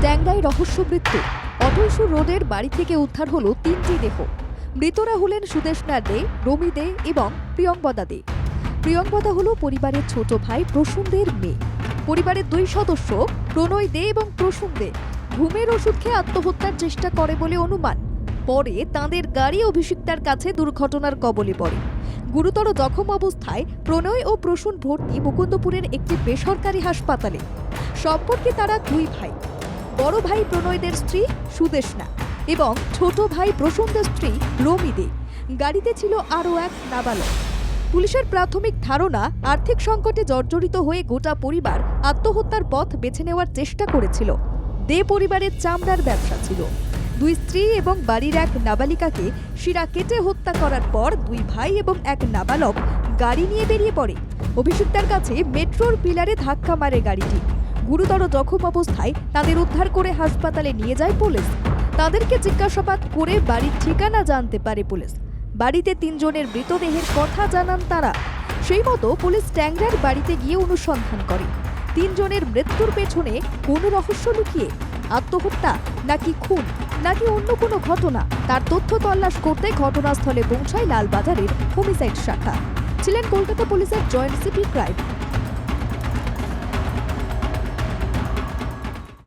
ট্যাংরায় রহস্য মৃত্যু। অটলসুর রোডের বাড়ি থেকে উদ্ধার হলো তিনটি দেহ। মৃতরা হলেন সুদেশনা দে, রমি দে এবং প্রিয়ঙ্বদা দে। প্রিয়ঙ্বদা হলো পরিবারের ছোট ভাই প্রসূনদের মেয়ে। পরিবারের দুই সদস্য, প্রণয় দে এবং প্রসূন দে। ঘুমের ওষুধ খেয়ে আত্মহত্যার চেষ্টা করে বলে অনুমান। পরে তাঁদের গাড়ি অভিষিক্তার কাছে দুর্ঘটনার কবলে পড়ে। গুরুতর জখম অবস্থায় প্রণয় ও প্রসূন ভর্তি মুকুন্দপুরের একটি বেসরকারি হাসপাতালে। সম্পর্কে তারা দুই ভাই। বড় ভাই প্রণয়দের স্ত্রী সুদেশনা এবং ছোট ভাই প্রসূনদের স্ত্রী রমি দে গাড়িতে ছিল আরও এক নাবালক। পুলিশের প্রাথমিক ধারণা, আর্থিক সংকটে জর্জরিত হয়ে গোটা পরিবার আত্মহত্যার পথ বেছে নেওয়ার চেষ্টা করেছিল। দে পরিবারের চামড়ার ব্যবসা ছিল। দুই স্ত্রী এবং বাড়ির এক নাবালিকাকে শিরা কেটে হত্যা করার পর দুই ভাই এবং এক নাবালক গাড়ি নিয়ে বেরিয়ে পড়ে। অভিযুক্তার কাছে মেট্রোর পিলারে ধাক্কা মারে গাড়িটি। গুরুতর জখম অবস্থায় তাদের উদ্ধার করে হাসপাতালে নিয়ে যায় পুলিশ। তাদেরকে জিজ্ঞাসাবাদ করে বাড়ির ঠিকানা জানতে পারে পুলিশ। বাড়িতে তিনজনের মৃতদেহের কথা জানান তারা। সেই মতো পুলিশ ট্যাংরার বাড়িতে গিয়ে অনুসন্ধান করে। তিনজনের মৃত্যুর পেছনে কোনো রহস্য লুকিয়ে, আত্মহত্যা নাকি খুন নাকি অন্য কোনো ঘটনা তার তথ্য তল্লাশ করতে ঘটনাস্থলে পৌঁছায় লালবাজারের হোমিসাইড শাখা। ছিলেন কলকাতা পুলিশের জয়েন্ট সিটি ক্রাইম।